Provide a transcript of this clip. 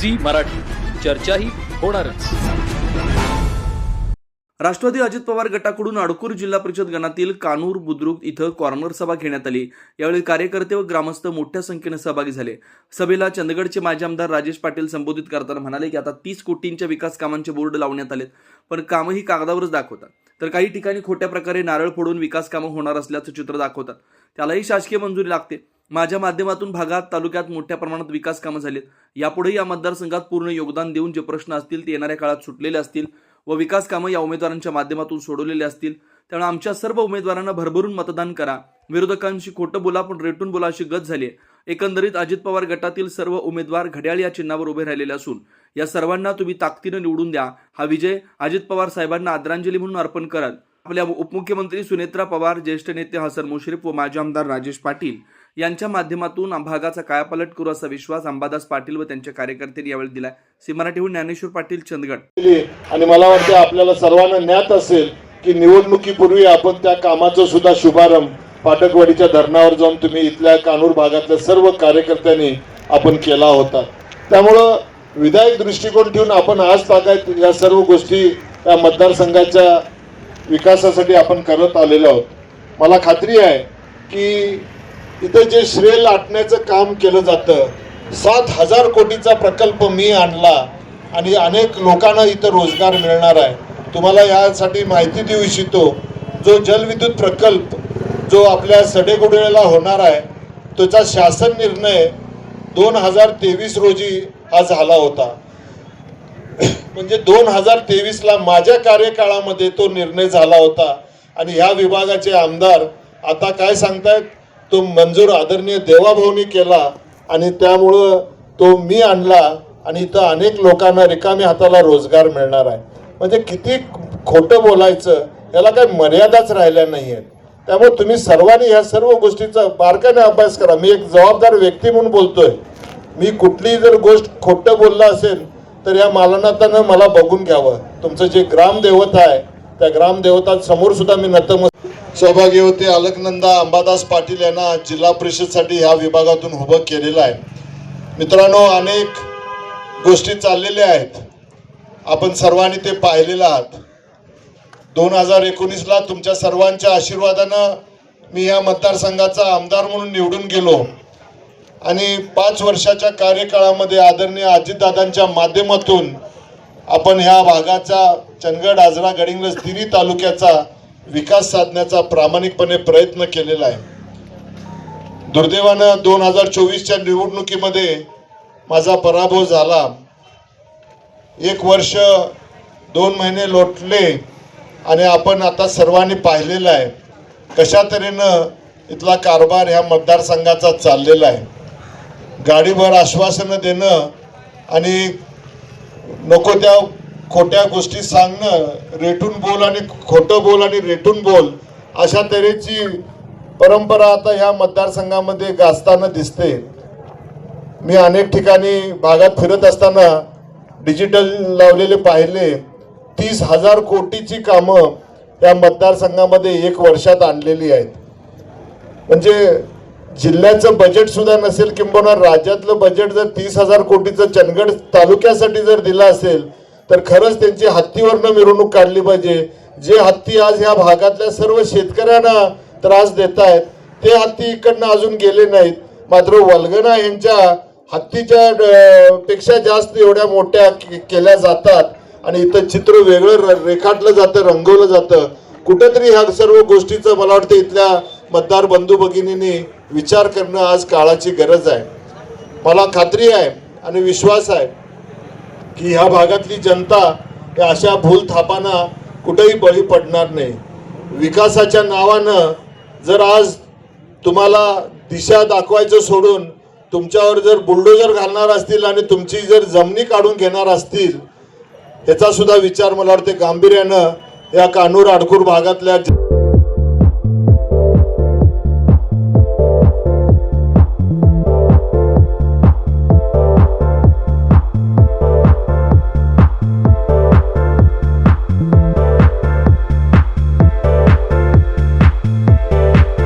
Zee Marathi. चर्चाही होणारच. राष्ट्रवादी अजित पवार गटाकडून अडकूर जिल्हा परिषद गणातील कानूर बुद्रुक इथं कॉर्नर सभा घेण्यात आली. यावेळी कार्यकर्ते व ग्रामस्थ मोठ्या संख्येनं सहभागी झाले. सभेला चंदगडचे माजी आमदार राजेश पाटील संबोधित करताना म्हणाले की आता तीस कोटींच्या विकास कामांचे बोर्ड लावण्यात आलेत पण कामही कागदावरच दाखवतात. तर काही ठिकाणी खोट्या प्रकारे नारळ फोडून विकास कामं होणार असल्याचं चित्र दाखवतात. त्यालाही शासकीय मंजुरी लागते. माझ्या माध्यमातून भागात तालुक्यात मोठ्या प्रमाणात विकास कामं झालीत. यापुढेही या मतदारसंघात पूर्ण योगदान देऊन जे प्रश्न असतील ते येणाऱ्या काळात सुटलेले असतील व विकास कामं या उमेदवारांच्या माध्यमातून सोडवलेले असतील त्यामुळे आमच्या सर्व उमेदवारांना भरभरून मतदान करा. विरोधकांशी खोटं बोला पण रेटून बोला अशी गत झाली आहे. एकंदरीत अजित पवार गटातील सर्व उमेदवार घड्याळ या चिन्हावर उभे राहिलेले असून या सर्वांना तुम्ही ताकदीनं निवडून द्या. हा विजय अजित पवार साहेबांना आदरांजली म्हणून अर्पण कराल आपल्या उपमुख्यमंत्री सुनेत्रा पवार ज्येष्ठ नेते हसन मुश्रीफ व माजी आमदार राजेश पाटील यांच्या माध्यमातून भागाचा कायापालट करू असा विश्वास अंबादास पाटील व त्यांच्या कार्यकर्त्यांनी यावेळी दिला सी मराठीहून ज्ञानेश्वर पाटील चंदगड. आणि मला वाटतं आपल्याला सर्वांना ज्ञात असेल की निवडणुकीपूर्वी आपण त्या कामाचा सुद्धा शुभारंभ पाटकवाडीच्या धरणावर जाऊन तुम्ही इथल्या कानूर भागातल्या सर्व कार्यकर्त्यांनी आपण केला होता. त्यामुळं विधायक दृष्टिकोन ठेवून आपण आज ताकद या सर्व गोष्टी या मतदारसंघाच्या विकासासाठी आपण करत आलेलो आहोत. मला खात्री आहे की इथं जे श्रेय लाटण्याचं काम केलं जातं सात हजार कोटीचा प्रकल्प मी आणला आणि अनेक लोकांना इथं रोजगार मिळणार आहे. तुम्हाला यासाठी माहिती देऊ इच्छितो जो जलविद्युत प्रकल्प जो आपल्या सडेगुडेला होणार आहे त्याचा शासन निर्णय दोन हजार तेवीस रोजी हा झाला होता. म्हणजे दोन हजार तेवीसला माझ्या कार्यकाळामध्ये तो निर्णय झाला होता. आणि ह्या विभागाचे आमदार आता काय सांगतायत? तो मंजूर आदरणीय देवाभाऊनी केला आणि त्यामुळं तो मी आणला आणि इथं अनेक लोकांना रिकाम्या हाताला रोजगार मिळणार आहे. म्हणजे किती खोटं बोलायचं याला काही मर्यादाच राहिल्या नाही आहेत त्यामुळे तुम्ही सर्वांनी ह्या सर्व गोष्टीचा बारकाने अभ्यास करा. मी एक जबाबदार व्यक्ती म्हणून बोलतोय. मी कुठलीही जर गोष्ट खोटं बोललं असेल तर या मालनातानं मला बघून घ्यावं. तुमचं जे ग्रामदेवता आहे त्या ग्रामदेवता समोर सुद्धा मी नतमस्त सहभागी होते. अलकनंदा अंबादास पाटील यांना जिल्हा परिषदसाठी ह्या विभागातून उभं केलेलं आहे. मित्रांनो अनेक गोष्टी चाललेल्या आहेत. आपण सर्वांनी ते पाहिलेलं आहात. दोन हजार एकोणीसला तुमच्या सर्वांच्या आशीर्वादानं मी या मतदारसंघाचा आमदार म्हणून निवडून गेलो. आणि पाच वर्षाच्या कार्यकाळामध्ये आदरणीय अजितदादांच्या माध्यमातून आपण ह्या भागाचा चंदगड आजरा गडिंग्लज तिन्ही तालुक्याचा विकास साधण्याचा प्रामाणिकपणे प्रयत्न केलेला आहे. दुर्दैवानं दोन हजार चोवीसच्या निवडणुकीमध्ये माझा पराभव झाला. एक वर्ष दोन महिने लोटले आणि आपण आता सर्वांनी पाहिलेलं आहे. कशा तऱ्हेनं इथला कारभार ह्या मतदारसंघाचा चाललेला आहे. गाडीभर आश्वासनं देणं आणि नको त्या खोट्या गोष्टी सांगणं रेटून बोल आणि खोटं बोल आणि रेटून बोल अशा तऱ्हेची परंपरा आता ह्या मतदारसंघामध्ये गाजताना दिसते. मी अनेक ठिकाणी भागात फिरत असताना डिजिटल लावलेले पाहिले. तीस हजार कोटीची कामं या मतदारसंघामध्ये एक वर्षात आणलेली आहेत. म्हणजे जिल्ह्याचं बजेटसुद्धा नसेल किंबहुना राज्यातलं बजेट जर तीस हजार कोटीचं चंदगड तालुक्यासाठी जर दिलं असेल तर खरंच त्यांची हत्तीवरनं मिरवणूक काढली पाहिजे. जे हत्ती आज ह्या भागातल्या सर्व शेतकऱ्यांना त्रास देत आहेत ते हत्ती इकडनं अजून गेले नाहीत. मात्र वल्गना यांच्या हत्तीच्या पेक्षा जास्त एवढ्या मोठ्या केल्या जातात. आणि इथं चित्र वेगळं र- रेखाटलं जातं रंगवलं जातं. कुठंतरी ह्या सर्व गोष्टीचं मला वाटतं इथल्या मतदार बंधू भगिनींनी विचार करणं आज काळाची गरज आहे. मला खात्री आहे आणि विश्वास आहे की ह्या भागातली जनता या अशा भूल थापांना कुठेही बळी पडणार नाही. विकासाच्या नावानं जर आज तुम्हाला दिशा दाखवायचं सोडून तुमच्यावर जर बुलडोजर घालणार असतील आणि तुमची जर जमिनी काढून घेणार असतील याचा सुद्धा विचार मला वाटते गांभीर्यानं या कानूर आडकूर भागातल्या